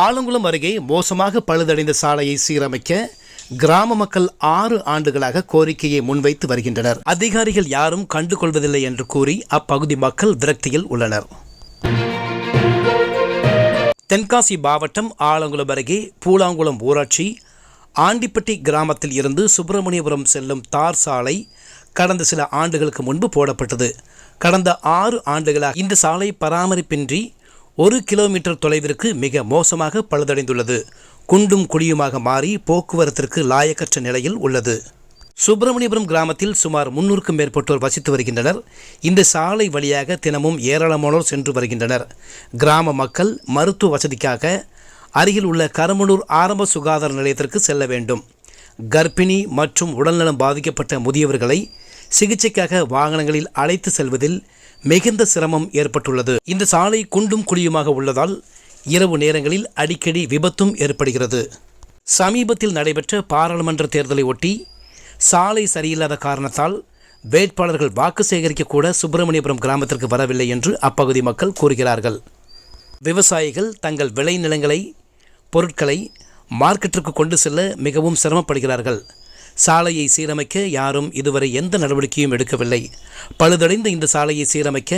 ஆலங்குளம் அருகே மோசமாக பழுதடைந்த சாலையை சீரமைக்க கிராம மக்கள் ஆறு ஆண்டுகளாக கோரிக்கையை முன்வைத்து வருகின்றனர். அதிகாரிகள் யாரும் கண்டுகொள்வதில்லை என்று கூறி அப்பகுதி மக்கள் விரக்தியில் உள்ளனர். தென்காசி மாவட்டம் ஆலங்குளம் அருகே பூலாங்குளம் ஊராட்சி ஆண்டிப்பட்டி கிராமத்தில் இருந்து சுப்பிரமணியபுரம் செல்லும் தார் சாலை கடந்த சில ஆண்டுகளுக்கு முன்பு போடப்பட்டது. கடந்த ஆறு ஆண்டுகளாக இந்த சாலை பராமரிப்பின்றி ஒரு கிலோமீட்டர் தொலைவிற்கு மிக மோசமாக பழுதடைந்துள்ளது. குண்டும் குழியுமாக மாறி போக்குவரத்திற்கு லாயக்கற்ற நிலையில் உள்ளது. சுப்பிரமணியபுரம் கிராமத்தில் சுமார் முன்னூறுக்கும் மேற்பட்டோர் வசித்து வருகின்றனர். இந்த சாலை வழியாக தினமும் ஏராளமானோர் சென்று வருகின்றனர். கிராம மக்கள் மருத்துவ வசதிக்காக அருகில் உள்ள கரமனூர் ஆரம்ப சுகாதார நிலையத்திற்கு செல்ல வேண்டும். கர்ப்பிணி மற்றும் உடல்நலம் பாதிக்கப்பட்ட முதியவர்களை சிகிச்சைக்காக வாகனங்களில் அழைத்து செல்வதில் மிகுந்த சிரமம் ஏற்பட்டுள்ளது. இந்த சாலை குண்டும் குழியுமாக உள்ளதால் இரவு நேரங்களில் அடிக்கடி விபத்தும் ஏற்படுகிறது. சமீபத்தில் நடைபெற்ற பாராளுமன்ற தேர்தலை ஒட்டி சாலை சரியில்லாத காரணத்தால் வேட்பாளர்கள் வாக்கு சேகரிக்க கூட சுப்பிரமணியபுரம் கிராமத்திற்கு வரவில்லை என்று அப்பகுதி மக்கள் கூறுகிறார்கள். விவசாயிகள் தங்கள் விளைநிலங்களை பொருட்களை மார்க்கெட்டிற்கு கொண்டு செல்ல மிகவும் சிரமப்படுகிறார்கள். சாலையை சீரமைக்க யாரும் இதுவரை எந்த நடவடிக்கையும் எடுக்கவில்லை. பழுதடைந்த இந்த சாலையை சீரமைக்க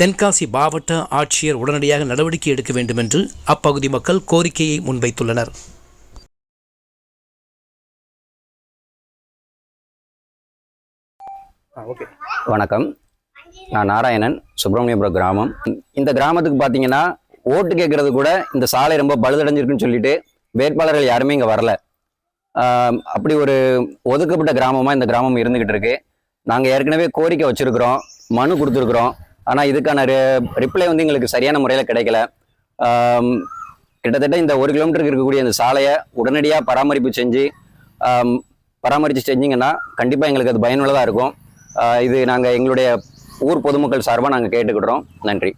தென்காசி மாவட்ட ஆட்சியர் உடனடியாக நடவடிக்கை எடுக்க வேண்டும் என்று அப்பகுதி மக்கள் கோரிக்கையை முன்வைத்துள்ளனர். ஓகே. வணக்கம். நான் நாராயணன் சுப்பிரமணியபுரம் கிராமம். இந்த கிராமத்துக்கு பார்த்தீங்கன்னா ஓட்டு கேட்கறது கூட இந்த சாலை ரொம்ப பழுதடைஞ்சிருக்குன்னு சொல்லிட்டு வேட்பாளர்கள் யாருமே இங்கே வரல. அப்படி ஒரு ஒதுக்கப்பட்ட கிராமமாக இந்த கிராமம் இருந்துக்கிட்டு இருக்கு. நாங்கள் ஏற்கனவே கோரிக்கை வச்சுருக்கிறோம் மனு கொடுத்துருக்குறோம். ஆனால் இதுக்கான ரிப்ளை வந்து எங்களுக்கு சரியான முறையில் கிடைக்கல. கிட்டத்தட்ட இந்த ஒரு கிலோமீட்டருக்கு இருக்கக்கூடிய இந்த சாலையை உடனடியாக பராமரிப்பு செஞ்சு பராமரித்து செஞ்சிங்கன்னா கண்டிப்பாக எங்களுக்கு அது பயனுள்ளதாக இருக்கும். இது நாங்கள் எங்களுடைய ஊர் பொதுமக்கள் சார்பாக நாங்கள் கேட்டுக்கிடுறோம். நன்றி.